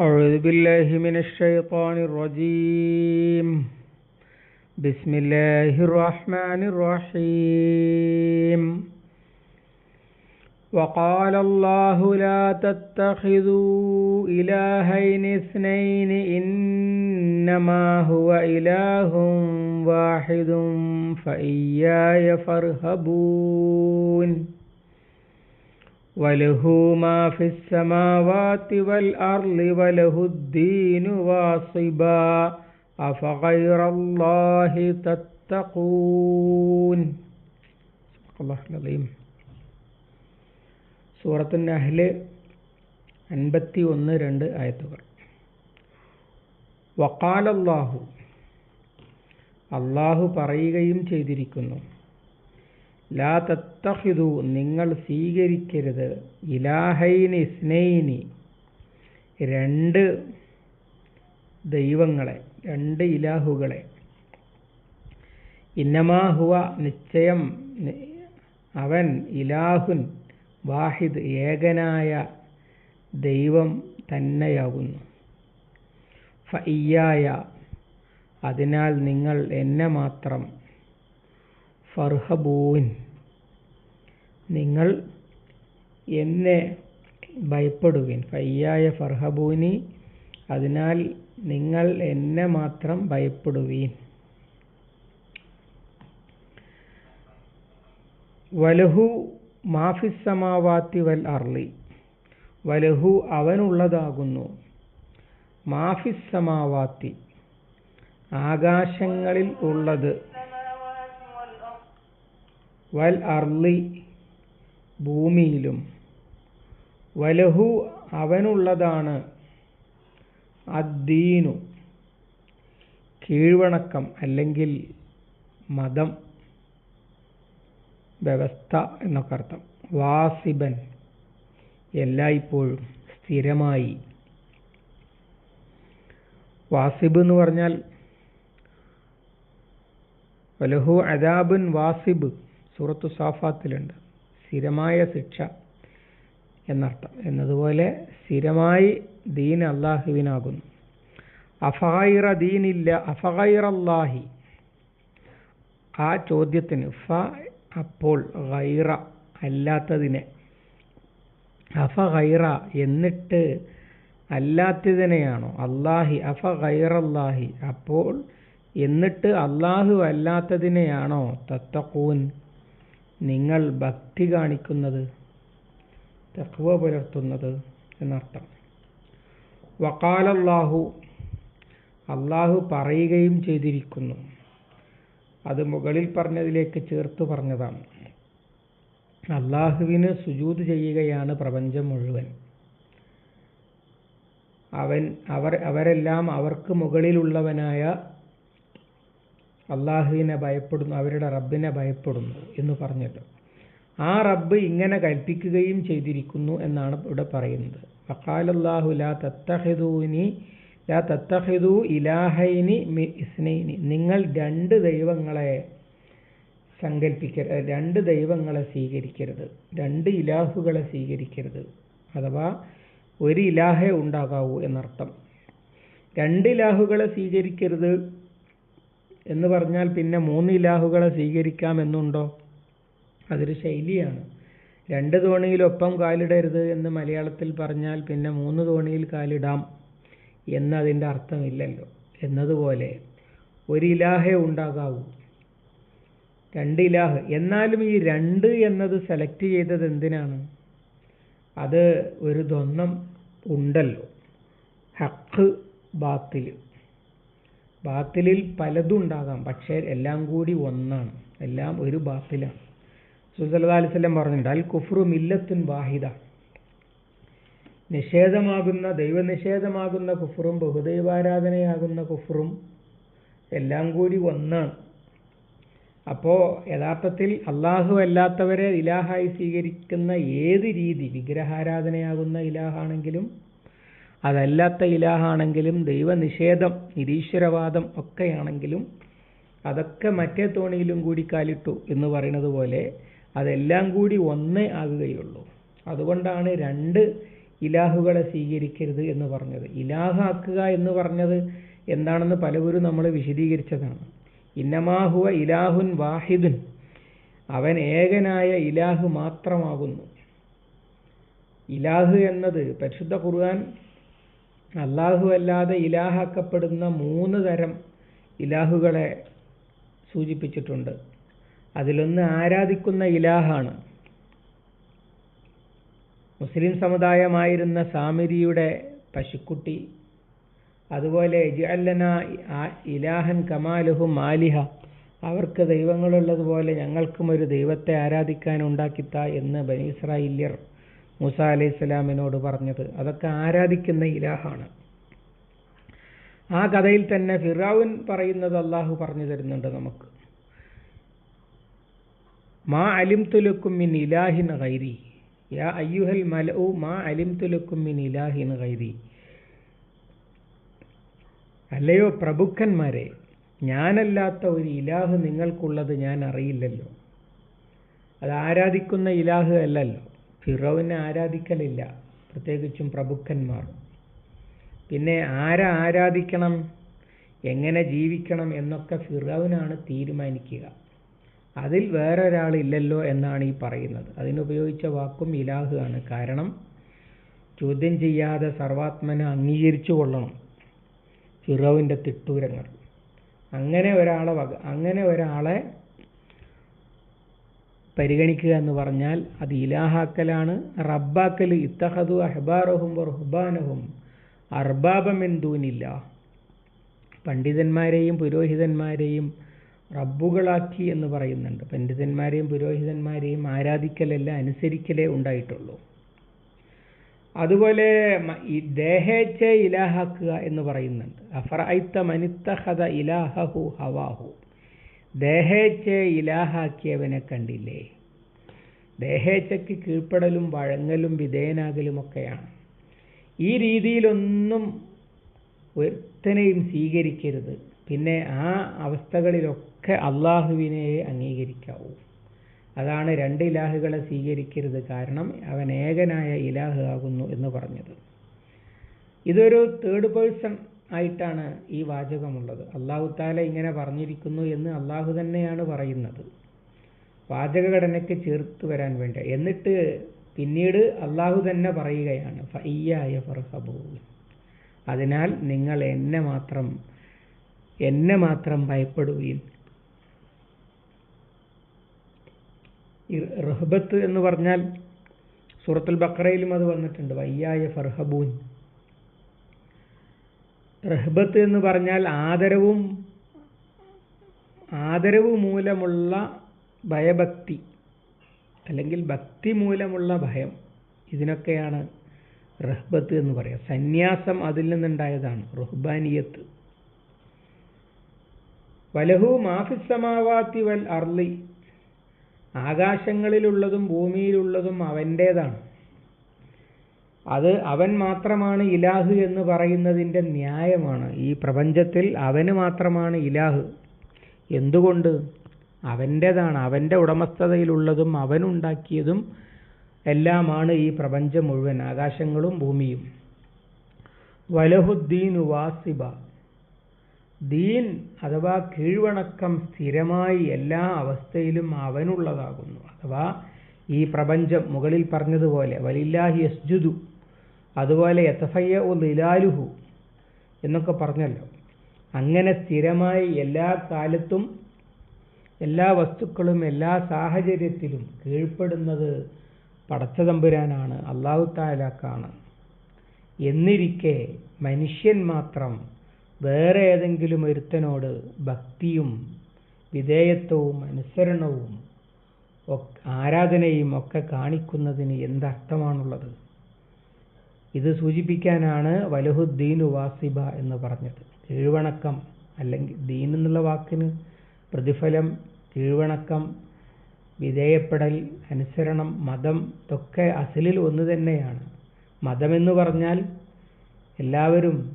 أعوذ بالله من الشيطان الرجيم. بسم الله الرحمن الرحيم. وقال الله لا تتخذوا إلهين اثنين إنما هو إله واحد فإياي فارهبون. وله ما في السماوات والأرض وله الدين واصبا أفغير الله تتقون الله العظيم സൂറത്തു നഹ്ല് അൻപത്തി ഒന്ന് രണ്ട് ആയത്തുകൾ വക്കാലല്ലാഹു അള്ളാഹു പറയുകയും ചെയ്തിരിക്കുന്നു ലാ തത്തഹിദു നിങ്ങൾ സ്വീകരിക്കരുത്. ഇലാഹൈനി സ്നൈനി രണ്ട് ദൈവങ്ങളെ രണ്ട് ഇലാഹുകളെ. ഇന്നമാഹുവ നിശ്ചയം അവൻ ഇലാഹുൻ വാഹിദ് ഏകനായ ദൈവം തന്നെയാകുന്നു. ഫയ്യായ അതിനാൽ നിങ്ങൾ എന്നെ മാത്രം ഫർഹബൂൻ. നിങ്ങൾ എന്നെ ഭയപ്പെടുവിൻ. ഫയ്യായ ഫർഹബൂനി അതിനാൽ നിങ്ങൾ എന്നെ മാത്രം ഭയപ്പെടുവീൻ. വലഹു മാഫിസമാവാത്തി വൽ അർളി. വലഹു അവനുള്ളതാകുന്നു. മാഫിസമാവാത്തി ആകാശങ്ങളിൽ ഉള്ളത് വൽ അർളി ഭൂമിയിലും. വലഹു അവനുള്ളതാണ് അദ്ദീനു. കീഴ്വണക്കം അല്ലെങ്കിൽ മതം. വ്യവസ്ഥ എന്നൊക്കെ അർത്ഥം വാസിബൻ എല്ലായ്പ്പോഴും സ്ഥിരമായി. വാസിബ് എന്ന് പറഞ്ഞാൽ വലഹു അദാബുൻ വാസിബ്. സൂറത്തു സാഫാത്തിലുണ്ട്. സ്ഥിരമായ ശിക്ഷ എന്നർത്ഥം. എന്നതുപോലെ സ്ഥിരമായി ദീൻ അള്ളാഹുവിനാകുന്നു അഫായിറ ദീനില്ല അഫഹൈറല്ലാഹി ആ ചോദ്യത്തിന് ഫ അപ്പോൾ ഗൈറ അല്ലാത്തതിനെ. അഫ ഗൈറ എന്നിട്ട് അല്ലാത്തതിനെയാണോ? അള്ളാഹി അഫ ഗൈറല്ലാഹി അപ്പോൾ എന്നിട്ട് അള്ളാഹു അല്ലാത്തതിനെയാണോ? തത്തക്കൂൻ നിങ്ങൾ ഭക്തി കാണിക്കുന്നത് തക്വ പുലർത്തുന്നത് എന്നർത്ഥം. വക്കാലല്ലാഹു അള്ളാഹു പറയുകയും ചെയ്തിരിക്കുന്നു. അത് മുകളിൽ പറഞ്ഞതിലേക്ക് ചേർത്ത് പറഞ്ഞതാണ്. അള്ളാഹുവിന് സുജൂത് ചെയ്യുകയാണ് പ്രപഞ്ചം മുഴുവൻ. അവൻ അവർ അവരെല്ലാം അവർക്ക് മുകളിലുള്ളവനായ അള്ളാഹുവിനെ ഭയപ്പെടുന്നു അവരുടെ റബ്ബിനെ ഭയപ്പെടുന്നു എന്ന് പറഞ്ഞിട്ട്. ആ റബ്ബ് ഇങ്ങനെ കൽപ്പിക്കുകയും ചെയ്തിരിക്കുന്നു എന്നാണ് ഇവിടെ പറയുന്നത്. വക്കാലല്ലാഹു ലാ തത്തഹിദൂനി ലാ തത്തഹിദു ഇലാഹൈനി ഇസ്നൈനി. നിങ്ങൾ രണ്ട് ദൈവങ്ങളെ സങ്കല്പിക്കരുത് രണ്ട് ദൈവങ്ങളെ സ്വീകരിക്കരുത് രണ്ട് ഇലാഹുകളെ സ്വീകരിക്കരുത് അഥവാ ഒരു ഇലാഹേ ഉണ്ടാകാവൂ എന്നർത്ഥം. രണ്ട് ഇലാഹുകളെ സ്വീകരിക്കരുത് എന്ന് പറഞ്ഞാൽ പിന്നെ മൂന്ന് ഇലാഹുകളെ സ്വീകരിക്കാമെന്നുണ്ടോ? അതൊരു ശൈലിയാണ്. രണ്ട് തോണിയിലൊപ്പം കാലിടരുത് എന്ന് മലയാളത്തിൽ പറഞ്ഞാൽ പിന്നെ മൂന്ന് തോണിയിൽ കാലിടാം എന്നതിന്റെ അർത്ഥമില്ലല്ലോ. എന്നതുപോലെ ഒരു ഇലാഹേ ഉണ്ടാകാവൂ. രണ്ട് ഇലാഹ്. എന്നാലും ഈ രണ്ട് എന്നത് സെലക്ട് ചെയ്തത് എന്തിനാണ്? അത് ഒരു ദ്വന്ദ്ം ഉണ്ടല്ലോ. ഹക്ക് ബാത്തിൽ ബാത്തിലിൽ പലതും ഉണ്ടാകാം. പക്ഷേ എല്ലാം കൂടി ഒന്നാണ്. എല്ലാം ഒരു ബാത്തിലാണ്. സുസല്ലാ അലിസ്ലം പറഞ്ഞിട്ടുണ്ട് അൽ കുഫ്രു മില്ലത്തുൻ വാഹിദ. നിഷേധമാകുന്ന ദൈവനിഷേധമാകുന്ന കുഫറും ബഹുദൈവാരാധനയാകുന്ന കുഫറും എല്ലാം കൂടി ഒന്നാണ്. അപ്പോൾ യഥാർത്ഥത്തിൽ അള്ളാഹു അല്ലാത്തവരെ ഇലാഹായി സ്വീകരിക്കുന്ന ഏത് രീതി? വിഗ്രഹാരാധനയാകുന്ന ഇലാഹാണെങ്കിലും അതല്ലാത്ത ഇലാഹാണെങ്കിലും ദൈവനിഷേധം നിരീശ്വരവാദം ഒക്കെയാണെങ്കിലും അതൊക്കെ മറ്റേ തോണിയിലും കൂടി കാലിട്ടു എന്ന് പറയുന്നത് പോലെ അതെല്ലാം കൂടി ഒന്നേ ആകുകയുള്ളൂ. അതുകൊണ്ടാണ് രണ്ട് ഇലാഹുകളെ സ്വീകരിക്കരുത് എന്ന് പറഞ്ഞത്. ഇലാഹാക്കുക എന്ന് പറഞ്ഞത് എന്താണെന്ന് പലവരും നമ്മൾ വിശദീകരിച്ചതാണ്. ഇന്നമാഹുവ ഇലാഹുൻ വാഹിദുൻ. അവൻ ഏകനായ ഇലാഹ് മാത്രമാകുന്നു. ഇലാഹ് എന്നത് പരിശുദ്ധ ഖുർആൻ അള്ളാഹു അല്ലാതെ ഇലാഹാക്കപ്പെടുന്ന മൂന്ന് തരം ഇലാഹുകളെ സൂചിപ്പിച്ചിട്ടുണ്ട്. അതിലൊന്ന് ആരാധിക്കുന്ന ഇലാഹാണ്. മുസ്ലിം സമുദായമായിരുന്ന സാമിരിയുടെ പശുക്കുട്ടി അതുപോലെ ഇജഅല്ലന ഇലാഹൻ കമാലുഹു മാലിഹ അവർക്ക് ദൈവങ്ങളുള്ളതുപോലെ ഞങ്ങൾക്കും ഒരു ദൈവത്തെ ആരാധിക്കാൻ ഉണ്ടാക്കിത്ത എന്ന് ബനീസ്രായില്യർ മൂസ അലൈഹി സ്വലാമിനോട് പറഞ്ഞത്. അതൊക്കെ ആരാധിക്കുന്ന ഇലാഹാണ്. ആ കഥയിൽ തന്നെ ഫിറാവുൻ പറയുന്നത് അള്ളാഹു പറഞ്ഞു തരുന്നുണ്ട് നമുക്ക്. മാ അലിം തുലക്കും മിൻ ഇലാഹിൻ ഗൈരി. യാ അയ്യുഹൽ മലഉ മാ അലിം തുലക്കും മിൻ ഇലാഹിൻ ഗൈരി. അല്ലയോ പ്രഭുക്കന്മാരെ ഞാനല്ലാത്ത ഒരു ഇലാഹ് നിങ്ങൾക്കുള്ളത് ഞാൻ അറിയില്ലല്ലോ. അത് ആരാധിക്കുന്ന ഇലാഹ് അല്ലല്ലോ. ഫിറോവിനെ ആരാധിക്കലില്ല. പ്രത്യേകിച്ചും പ്രഭുക്കന്മാർ. പിന്നെ ആരെ ആരാധിക്കണം? എങ്ങനെ ജീവിക്കണം? എന്നൊക്കെ ഫിറോവിനാണ് തീരുമാനിക്കുക. അതിൽ വേറൊരാളില്ലല്ലോ എന്നാണ് ഈ പറയുന്നത്. അതിനുപയോഗിച്ച വാക്കും ഇലാഹ് ആണ് കാരണം ചോദ്യം ചെയ്യാതെ സർവാത്മനെ അംഗീകരിച്ചു കൊള്ളണം. ഫിറോവിന്റെ തിട്ടൂരങ്ങൾ. അങ്ങനെ ഒരാളെ അങ്ങനെ ഒരാളെ പരിഗണിക്കുക എന്ന് പറഞ്ഞാൽ അത് ഇലാഹാക്കലാണ്. റബ്ബാക്കൽ ഇത്തഹദു അഹ്ബാറഹും റുഹ്ബാനഹും അർബാബമെൻ ദൂനില്ല. പണ്ഡിതന്മാരെയും പുരോഹിതന്മാരെയും റബ്ബുകളാക്കി എന്ന് പറയുന്നുണ്ട്. പണ്ഡിതന്മാരെയും പുരോഹിതന്മാരെയും ആരാധിക്കലല്ല അനുസരിക്കലേ ഉണ്ടായിട്ടുള്ളൂ. അതുപോലെ ദേഹേച്ഛ ഇലാഹാക്കുക എന്ന് പറയുന്നുണ്ട്. അഫറൈത്ത മനിത്തഹദ ഇലാഹു ഹവാഹു. ദേഹേച്ഛ ഇലാഹാക്കിയവനെ കണ്ടില്ലേ? ദേഹേച്ഛയ്ക്ക് കീഴ്പ്പെടലും വഴങ്ങലും വിധേയനാകലുമൊക്കെയാണ് ഈ രീതിയിലൊന്നും ഒരുത്തനെയും സ്വീകരിക്കരുത്. പിന്നെ ആ അവസ്ഥകളിലൊക്കെ അള്ളാഹുവിനെ അംഗീകരിക്കാവൂ. അതാണ് രണ്ട് ഇലാഹുകളെ സ്വീകരിക്കരുത് കാരണം അവൻ ഏകനായ ഇലാഹ് ആകുന്നു എന്ന് പറഞ്ഞത്. ഇതൊരു തേർഡ് പേഴ്സൺ ആയിട്ടാണ് ഈ വാചകമുള്ളത്. അള്ളാഹു താല ഇങ്ങനെ പറഞ്ഞിരിക്കുന്നു എന്ന് അള്ളാഹു തന്നെയാണ് പറയുന്നത്. വാചകഘടനയ്ക്ക് ചേർത്ത് വരാൻ വേണ്ടി. എന്നിട്ട് പിന്നീട് അള്ളാഹു തന്നെ പറയുകയാണ് ഫയ്യായ ഫർഹബൂ. അതിനാൽ നിങ്ങൾ എന്നെ മാത്രം എന്നെ മാത്രം ഭയപ്പെടുകയും റഹ്ബത്ത് എന്ന് പറഞ്ഞാൽ സൂറത്തുൽ ബക്രയിലും അത് വന്നിട്ടുണ്ട് വയ്യായ ഫർഹബൂൻ. റഹബത്ത് എന്ന് പറഞ്ഞാൽ ആദരവും ആദരവ് മൂലമുള്ള ഭയഭക്തി അല്ലെങ്കിൽ ഭക്തി മൂലമുള്ള ഭയം. ഇതിനൊക്കെയാണ് റഹ്ബത്ത് എന്ന് പറയുക സന്യാസം അതിൽ നിന്നുണ്ടായതാണ്. റുഹ്ബാനിയത്ത്. വലഹു മാഫിസമാവാത്തി വൽ അർലി ആകാശങ്ങളിലുള്ളതും ഭൂമിയിലുള്ളതും അവന്റേതാണ് അത് അവൻ മാത്രമാണ് ഇലാഹ് എന്ന് പറയുന്നതിന്റെ ന്യായമാണ്. ഈ പ്രപഞ്ചത്തിൽ അവന് മാത്രമാണ് ഇലാഹ്. എന്തുകൊണ്ട്? അവന്റേതാണ്. അവന്റെ ഉടമസ്ഥതയിലുള്ളതും അവനുണ്ടാക്കിയതും എല്ലാമാണ് ഈ പ്രപഞ്ചം മുഴുവൻ ആകാശങ്ങളും ഭൂമിയും. വലഹുദ്ദീൻ വാസിബ ദീൻ അഥവാ കീഴ്വണക്കം സ്ഥിരമായി എല്ലാ അവസ്ഥയിലും അവനുള്ളതാകുന്നു. അഥവാ ഈ പ്രപഞ്ചം മുകളിൽ പറഞ്ഞതുപോലെ വലില്ലാഹി യസ്ജുദു. അതുപോലെ യത്തഫയ്യ ഒ ലിലാലുഹു എന്നൊക്കെ പറഞ്ഞല്ലോ. അങ്ങനെ സ്ഥിരമായി എല്ലാ കാലത്തും എല്ലാ വസ്തുക്കളും എല്ലാ സാഹചര്യത്തിലും കീഴ്പ്പെടുന്നത് പടച്ചതമ്പുരാനാണ് അള്ളാഹു താലാക്കാണ് എന്നിരിക്കെ മനുഷ്യൻ മാത്രം വേറെ ഏതെങ്കിലും ഒരുത്തനോട് ഭക്തിയും വിധേയത്വവും അനുസരണവും ആരാധനയും ഒക്കെ കാണിക്കുന്നതിന് എന്തർത്ഥമാണുള്ളത്? ഇത് സൂചിപ്പിക്കാനാണ് വലഹുദ്ദീൻ വാസിബ എന്ന് പറഞ്ഞത്. കീഴ്വണക്കം അല്ലെങ്കിൽ ദീൻ എന്നുള്ള വാക്കിന് പ്രതിഫലം കീഴ്വണക്കം വിധേയപ്പെടൽ അനുസരണം മതം ഇതൊക്കെ അസലിൽ ഒന്ന് തന്നെയാണ്. മതമെന്ന് പറഞ്ഞാൽ എല്ലാവരും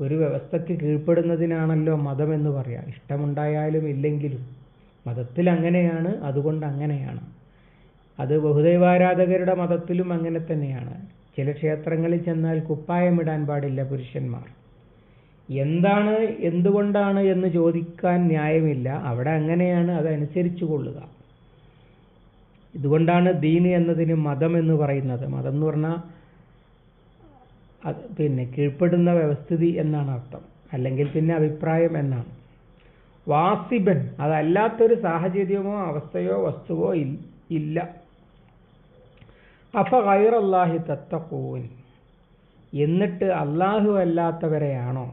ഒരു വ്യവസ്ഥയ്ക്ക് കീഴ്പ്പെടുന്നതിനാണല്ലോ മതം എന്ന് പറയാം. ഇഷ്ടമുണ്ടായാലും ഇല്ലെങ്കിലും മതത്തിൽ അങ്ങനെയാണ് അതുകൊണ്ട് അങ്ങനെയാണ്. അത് ബഹുദൈവാരാധകരുടെ മതത്തിലും അങ്ങനെ തന്നെയാണ്. ചില ക്ഷേത്രങ്ങളിൽ ചെന്നാൽ കുപ്പായമിടാൻ പാടില്ല പുരുഷന്മാർ. എന്താണ് എന്തുകൊണ്ടാണ് എന്ന് ചോദിക്കാൻ ന്യായമില്ല. അവിടെ അങ്ങനെയാണ് അതനുസരിച്ചു കൊള്ളുക. ഇതുകൊണ്ടാണ് ദീന് എന്നതിന് മതം എന്ന് പറയുന്നത്. മതം എന്ന് പറഞ്ഞാൽ അത് പിന്നെ കീഴ്പ്പെടുന്ന വ്യവസ്ഥിതി എന്നാണ് അർത്ഥം. അല്ലെങ്കിൽ പിന്നെ അഭിപ്രായം എന്നാണ്. വാസിബൻ അതല്ലാത്തൊരു സാഹചര്യമോ അവസ്ഥയോ വസ്തുവോ ഇല്ല. അഫ ഖൈറല്ലാഹി തത്തക്കൂൻ എന്നിട്ട് അള്ളാഹു അല്ലാത്തവരെയാണോ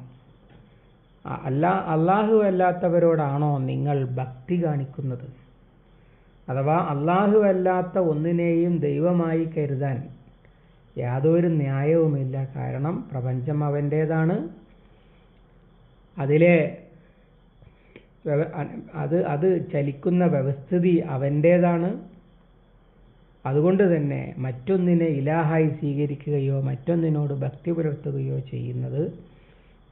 അല്ലാ അള്ളാഹു അല്ലാത്തവരോടാണോ നിങ്ങൾ ഭക്തി കാണിക്കുന്നത്? അഥവാ അള്ളാഹു അല്ലാത്ത ഒന്നിനെയും ദൈവമായി കരുതാൻ യാതൊരു ന്യായവുമില്ല. കാരണം പ്രപഞ്ചം അവന്റേതാണ് അതിലെ അത് അത് ചലിക്കുന്ന വ്യവസ്ഥിതി അവന്റേതാണ് അതുകൊണ്ട് തന്നെ മറ്റൊന്നിനെ ഇലാഹായി സ്വീകരിക്കുകയോ മറ്റൊന്നിനോട് ഭക്തി പുലർത്തുകയോ ചെയ്യുന്നത്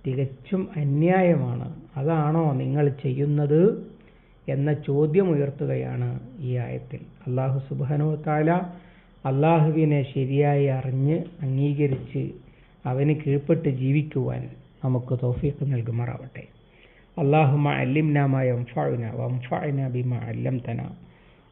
തികച്ചും അന്യായമാണ്. അതാണോ നിങ്ങൾ ചെയ്യുന്നത് എന്ന ചോദ്യം ഉയർത്തുകയാണ് ഈ ആയത്തിൽ. അള്ളാഹു സുബാനോ താല അള്ളാഹുവിനെ ശരിയായി അറിഞ്ഞ് അംഗീകരിച്ച് അവന് കീഴ്പ്പെട്ട് ജീവിക്കുവാൻ നമുക്ക് തോഫീക്ക് നൽകുമാറാവട്ടെ. അള്ളാഹുമ അല്ലിംനാമ വംഫഅന വംഫഅന ബിമ അല്ലംതന.